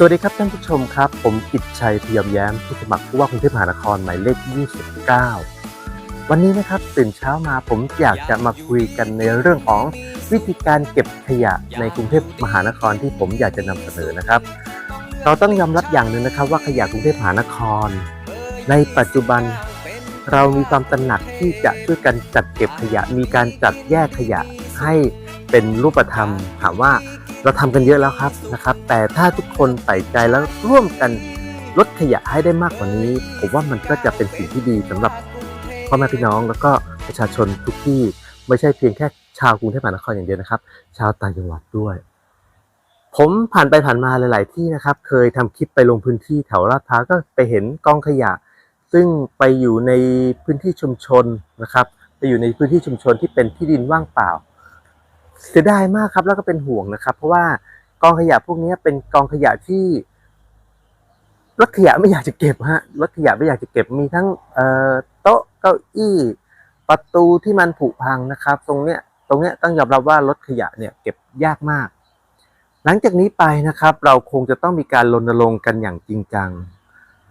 สวัสดีครับท่านผู้ชมครับ ผมกิตชัยพยมแย้มผู้สมัครผู้ว่ากรุงเทพมหานครหมายเลข 29 วันนี้นะครับตื่นเช้ามาผมอยากจะมาคุยกันในเรื่องของวิธีการเก็บขยะในกรุงเทพมหานครที่ผมอยากจะนำเสนอนะครับ เราต้องยอมรับอย่างหนึ่งนะครับ ว่าขยะกรุงเทพมหานคร ในปัจจุบันเรามีความตระหนักที่จะช่วยกันจัดเก็บขยะ มีการจัดแยกขยะให้เป็นรูปธรรม ถามว่า เราทำกันเยอะแล้วครับนะครับ แต่ถ้าทุกคนใส่ใจแล้วร่วมกันลดขยะให้ได้มากกว่านี้ ผมว่ามันก็จะเป็นสิ่งที่ดีสำหรับพ่อแม่พี่น้องแล้วก็ประชาชนทุกที่ไม่ใช่เพียงแค่ชาวกรุงเทพมหานครอย่างเดียวนะครับ ชาวต่างจังหวัดด้วย ผมผ่านไปผ่านมาหลาย ๆ ที่นะครับ เคยทำคลิปไปลงพื้นที่แถวลาดพร้าวก็ไปเห็นกองขยะ ซึ่งไปอยู่ในพื้นที่ชุมชนนะครับ ไปอยู่ในพื้นที่ชุมชนที่เป็นที่ดินว่างเปล่า เสียดายมากครับ แล้วก็เป็นห่วงนะครับ เพราะว่ากองขยะพวกนี้เป็นกองขยะที่รถขยะไม่อยากจะเก็บฮะรถขยะไม่อยากจะเก็บมีทั้งโต๊ะเก้าอี้ ประตูที่มันผุพังนะครับ ตรงเนี้ยตรงเนี้ยต้องยอมรับว่ารถขยะเนี่ยเก็บยากมาก หลังจากนี้ไปนะครับ เราคงจะต้องมีการรณรงค์กันอย่างจริงจัง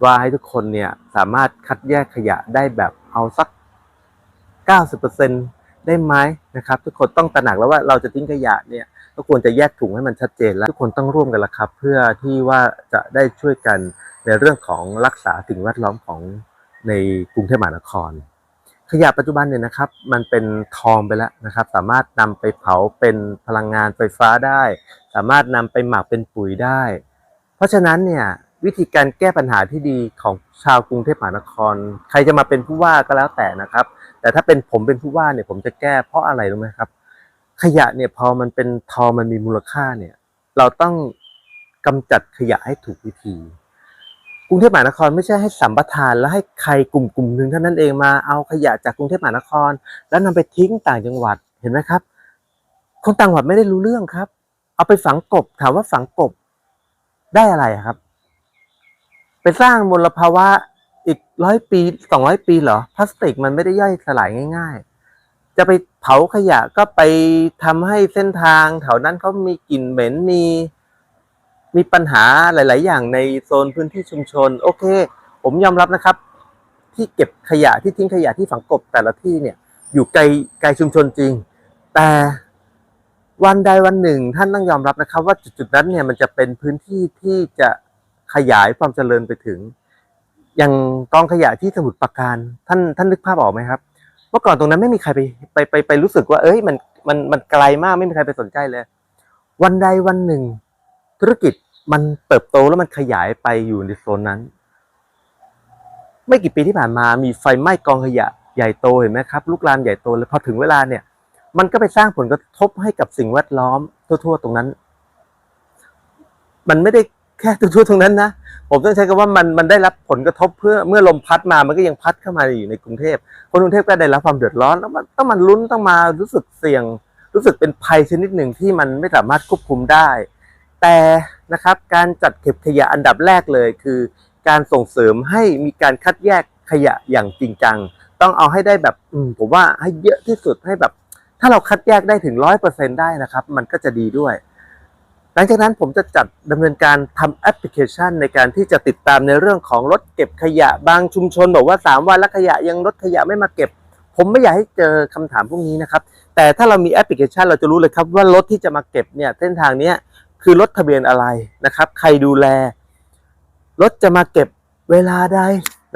ว่าให้ทุกคนเนี่ยสามารถคัดแยกขยะได้แบบเอาสัก 90% ได้ไหมนะครับ ทุกคนต้องตระหนักแล้วว่าเราจะทิ้งขยะเนี่ยก็ควรจะแยกถุงให้มันชัดเจน แล้วทุกคนต้องร่วมกันละครับ เพื่อที่ว่าจะได้ช่วยกันในเรื่องของรักษาสิ่งแวดล้อมของในกรุงเทพมหานคร ขยะปัจจุบันเนี่ยนะครับ มันเป็นทองไปแล้วนะครับ สามารถนำไปเผาเป็นพลังงานไฟฟ้าได้ สามารถนำไปหมักเป็นปุ๋ยได้ เพราะฉะนั้นเนี่ยวิธีการแก้ปัญหาที่ดีของชาวกรุงเทพมหานคร ใครจะมาเป็นผู้ว่าก็แล้วแต่นะครับ แต่ถ้าเป็นผมเป็นผู้ว่าเนี่ยผมจะแก้เพราะอะไรรู้ไหมครับ ขยะเนี่ยพอมันเป็นทองมันมีมูลค่าเนี่ย เราต้องกำจัดขยะให้ถูกวิธีกรุงเทพมหานครไม่ใช่ให้สัมปทาน แล้วให้ใครกลุ่มกลุ่มหนึ่งเท่านั้นเองมาเอาขยะจากกรุงเทพมหานคร แล้วนำไปทิ้งต่างจังหวัดเห็นไหมครับ คนต่างจังหวัดไม่ได้รู้เรื่องครับ เอาไปฝังกบถามว่าฝังกบได้อะไรครับ ไปสร้างมลภาวะ อีกร้อยปีสองร้อยปีเหรอพลาสติกมันไม่ได้ย่อยสลายง่าย ๆ จะไปเผาขยะก็ไปทำให้เส้นทางแถวนั้นเขามีกลิ่นเหม็นมี มีปัญหาหลาย ๆ อย่างในโซนพื้นที่ชุมชน โอเค ผมยอมรับนะครับ ที่เก็บขยะที่ทิ้งขยะที่ฝังกบแต่ละที่เนี่ย อยู่ไกลไกลชุมชนจริง แต่วันใดวันหนึ่ง ท่านต้องยอมรับนะครับ ว่าจุดๆนั้นเนี่ยมันจะเป็นพื้นที่ที่จะขยายความเจริญไปถึง อย่างกองขยะที่สมุทรปราการท่านท่านนึกภาพออกไหมครับเมื่อก่อนตรงนั้นไม่มีใครไปไปไปไปรู้สึกว่า เอ้ยมันมันมันไกลมากไม่มีใครไปสนใจเลย วันใดวันหนึ่ง ธุรกิจมันเติบโตแล้วมันขยายไปอยู่ในโซนนั้น ไม่กี่ปีที่ผ่านมามีไฟไหม้กองขยะใหญ่โตเห็นไหมครับลูกลามใหญ่โตเลยพอถึงเวลาเนี่ย มันก็ไปสร้างผลกระทบให้กับสิ่งแวดล้อมทั่ว ๆ ตรงนั้น มันไม่ได้ แค่ทั่วๆตรงนั้นนะ ผมต้องใช้คำว่ามันมันได้รับผลกระทบเพื่อเมื่อลมพัดมามันก็ยังพัดเข้ามาอยู่ในกรุงเทพคนกรุงเทพก็ได้รับความเดือดร้อนแล้วมันต้องมันลุ้นต้องมารู้สึกเสี่ยง รู้สึกเป็นภัยชนิดหนึ่งที่มันไม่สามารถควบคุมได้ แต่นะครับการจัดเก็บขยะอันดับแรกเลยคือ การส่งเสริมให้มีการคัดแยกขยะอย่างจริงจัง ต้องเอาให้ได้แบบผมว่าให้เยอะที่สุดให้แบบ ถ้าเราคัดแยกได้ถึงร้อยเปอร์เซ็นได้นะครับ มันก็จะดีด้วย ลังจากนั้นผมจะจัดดำเนินการทำแอปพลิเคชันในการที่จะติดตามในเรื่องของรถเก็บขยะบางชุมชน บอกว่า 3 วันแล้วขยะยังรถขยะไม่มาเก็บ ผมไม่อยากให้เจอคำถามพวกนี้นะครับ แต่ถ้าเรามีแอปพลิเคชันเราจะรู้เลยครับว่ารถที่จะมาเก็บเนี่ยเส้นทางเนี้ยคือรถทะเบียนอะไรนะครับ ใครดูแล รถจะมาเก็บเวลาใด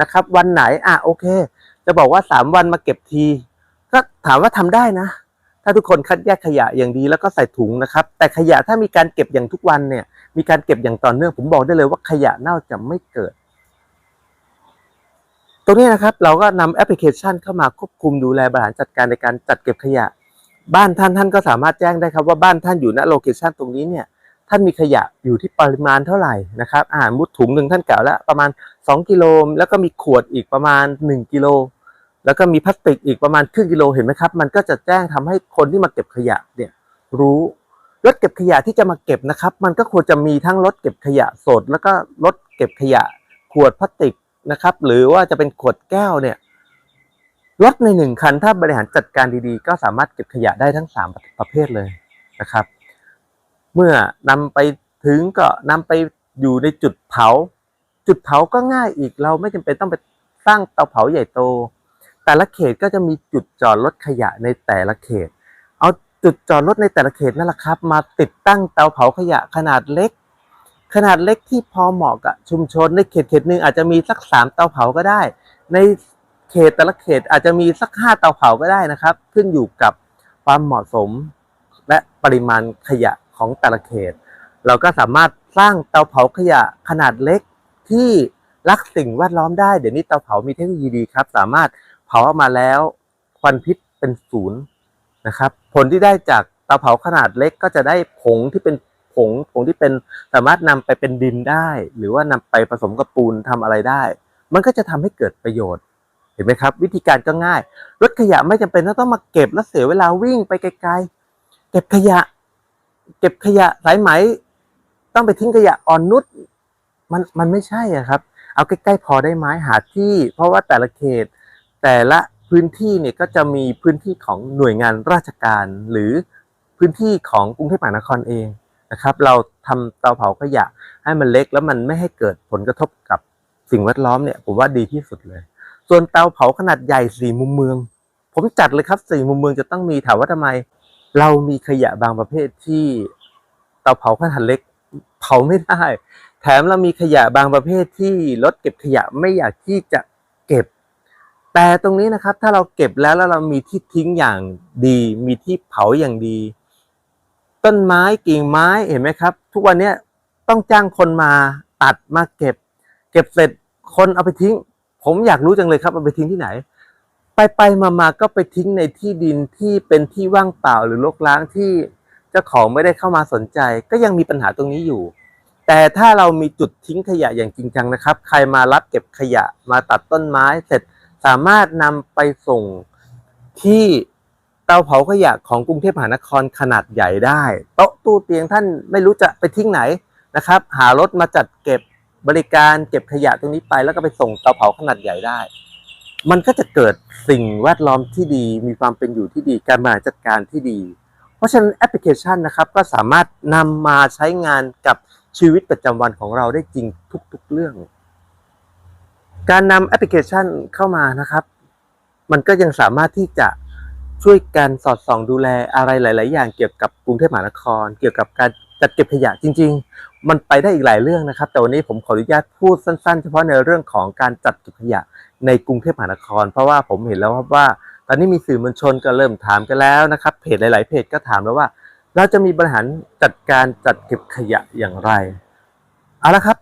นะครับ วันไหนอะโอเค จะบอกว่า 3 วันมาเก็บที ก็ถามว่าทำได้นะ ถ้าทุกคนคัดแยกขยะอย่างดีแล้วก็ใส่ถุงนะครับ แต่ขยะถ้ามีการเก็บอย่างทุกวันเนี่ย มีการเก็บอย่างต่อเนื่องผมบอกได้เลยว่าขยะเน่าจะไม่เกิด ตรงนี้นะครับเราก็นำแอปพลิเคชันเข้ามาควบคุมดูแลบริหารจัดการในการจัดเก็บขยะ บ้านท่านท่านก็สามารถแจ้งได้ครับว่าบ้านท่านอยู่ณโลเคชันตรงนี้เนี่ยท่านมีขยะอยู่ที่ปริมาณเท่าไหร่นะครับอาหารมุดถุงหนึ่งท่านกล่าวแล้วประมาณ 2 กิโลแล้วก็มีขวดอีกประมาณ 1 กิโล แล้วก็มีพลาสติกอีกประมาณครึ่งกิโลเห็นไหมครับ มันก็จะแจ้งทำให้คนที่มาเก็บขยะเนี่ยรู้รถเก็บขยะที่จะมาเก็บนะครับ มันก็ควรจะมีทั้งรถเก็บขยะสด แล้วก็รถเก็บขยะ ขวดพลาสติกนะครับ หรือว่าจะเป็นขวดแก้วเนี่ยรถในหนึ่งคันถ้าบริหารจัดการดีๆ ก็สามารถเก็บขยะได้ทั้งสามประเภทเลยนะครับ เมื่อนำไปถึงก็นำไปอยู่ในจุดเผา จุดเผาก็ง่ายอีกเราไม่จำเป็นต้องไปสร้างเตาเผาใหญ่โต แต่ละเขตก็จะมีจุดจอดรถขยะในแต่ละเขต เอาจุดจอดรถในแต่ละเขตนั่นแหละครับ มาติดตั้งเตาเผาขยะขนาดเล็ก ขนาดเล็กที่พอเหมาะกับชุมชนในเขตเขตหนึ่งอาจจะมีสักสามเตาเผาก็ได้ ในเขตแต่ละเขตอาจจะมีสักห้าเตาเผาก็ได้นะครับ ขึ้นอยู่กับความเหมาะสม และปริมาณขยะของแต่ละเขต เราก็สามารถสร้างเตาเผาขยะขนาดเล็กที่รักสิ่งแวดล้อมได้ เดี๋ยวนี้เตาเผามีเทคโนโลยีดีครับ สามารถ ผาออกมาแล้ว ควันพิษเป็นศูนย์นะครับ ผลที่ได้จากเตาเผาขนาดเล็กก็จะได้ผงที่เป็นผงผงที่เป็นสามารถนำไปเป็นดินได้ หรือว่านำไปผสมกับปูนทำอะไรได้ มันก็จะทำให้เกิดประโยชน์ เห็นไหมครับ วิธีการก็ง่ายรถขยะไม่จำเป็นต้องมาเก็บแล้วเสียเวลาวิ่งไปไกลๆเก็บขยะ เก็บขยะสายไหม ต้องไปทิ้งขยะอ่อนนุชมันมันไม่ใช่อะครับ เอาใกล้ๆพอได้ไหมหาที่ เพราะว่าแต่ละเขต แต่ละพื้นที่เนี่ยก็จะมีพื้นที่ของหน่วยงานราชการหรือพื้นที่ของกรุงเทพมหานครเองนะครับ เราทำเตาเผาขยะให้มันเล็กแล้วมันไม่ให้เกิดผลกระทบกับสิ่งแวดล้อมเนี่ยผมว่าดีที่สุดเลย ส่วนเตาเผาขนาดใหญ่สี่มุมเมือง ผมจัดเลยครับสี่มุมเมืองจะต้องมีถามว่าทำไม เรามีขยะบางประเภทที่เตาเผาขนาดเล็กเผาไม่ได้ แถมเรามีขยะบางประเภทที่รถเก็บขยะไม่อยากที่จะเก็บ แต่ตรงนี้นะครับถ้าเราเก็บแล้วแล้วเรามีที่ทิ้งอย่างดี มีที่เผาอย่างดี ต้นไม้กิ่งไม้เห็นไหมครับ ทุกวันนี้ต้องจ้างคนมาตัดมาเก็บ เก็บเสร็จคนเอาไปทิ้ง ผมอยากรู้จังเลยครับเอาไปทิ้งที่ไหน ไปไปมามาก็ไปทิ้งในที่ดินที่เป็นที่ว่างเปล่าหรือรกร้างที่เจ้าของไม่ได้เข้ามาสนใจ ก็ยังมีปัญหาตรงนี้อยู่ แต่ถ้าเรามีจุดทิ้งขยะอย่างจริงจังนะครับ ใครมารับเก็บขยะมาตัดต้นไม้เสร็จ สามารถนำไปส่งที่เตาเผาขยะของกรุงเทพมหานครขนาดใหญ่ได้ โต๊ะตู้เตียงท่านไม่รู้จะไปทิ้งไหนนะครับ หารถมาจัดเก็บบริการเก็บขยะตรงนี้ไป แล้วก็ไปส่งเตาเผาขนาดใหญ่ได้ มันก็จะเกิดสิ่งแวดล้อมที่ดี มีความเป็นอยู่ที่ดีการบริหารจัดการที่ดี เพราะฉะนั้นแอปพลิเคชันนะครับก็สามารถนำมาใช้งานกับชีวิตประจำวันของเราได้จริงทุก ๆ เรื่อง การนำแอปพลิเคชันเข้ามานะครับ มันก็ยังสามารถที่จะช่วยกันสอดส่องดูแลอะไรหลาย ๆ อย่างเกี่ยวกับกรุงเทพมหานคร เกี่ยวกับการจัดเก็บขยะจริง ๆ มันไปได้อีกหลายเรื่องนะครับ แต่วันนี้ผมขออนุญาตพูดสั้น ๆ เฉพาะในเรื่องของการจัดเก็บขยะในกรุงเทพมหานคร เพราะว่าผมเห็นแล้วครับว่า ตอนนี้มีสื่อมวลชนก็เริ่มถามกันแล้วนะครับเพจหลาย ๆ เพจก็ถามแล้วว่า เราจะมีบริหารจัดการจัดเก็บขยะอย่างไรเอาละครับ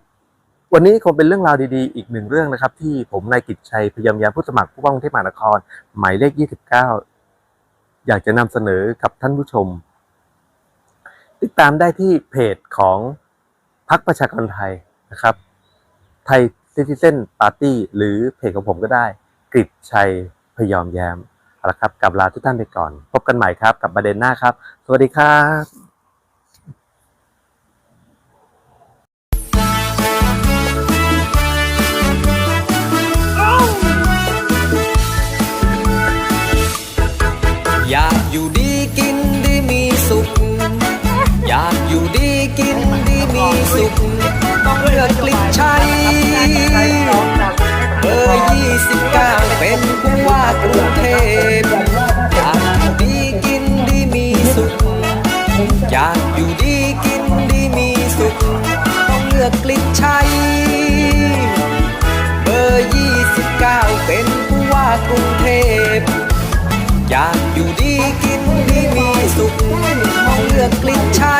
วันนี้คงเป็นเรื่องราวดีๆ อีกหนึ่งเรื่องนะครับ ที่ผมนายกิจชัยพยายามยามผู้สมัครผู้ว่ากรุงเทพมหานคร หมายเลข 29 อยากจะนำเสนอกับท่านผู้ชม ติดตามได้ที่เพจของพรรคประชากรไทยนะครับ ไทยซิติเซนปาร์ตี้หรือเพจของผมก็ได้กิจชัยพยอมแย้มเอาละครับกับลาทุกท่านไปก่อน พบกันใหม่ครับกับประเด็นหน้าครับ สวัสดีครับ ชัยเบอร์ยี่สิบเก้าเป็นผู้ว่ากรุงเทพอยากอยู่ดีกินดีมีสุข อยากอยู่ดีกินดีมีสุข ต้องเลือกกลิ่นชัยเบอร์ยี่สิบเก้าเป็นผู้ว่ากรุงเทพอยากอยู่ดีกินดีมีสุขต้องเลือกกลิ่นชัย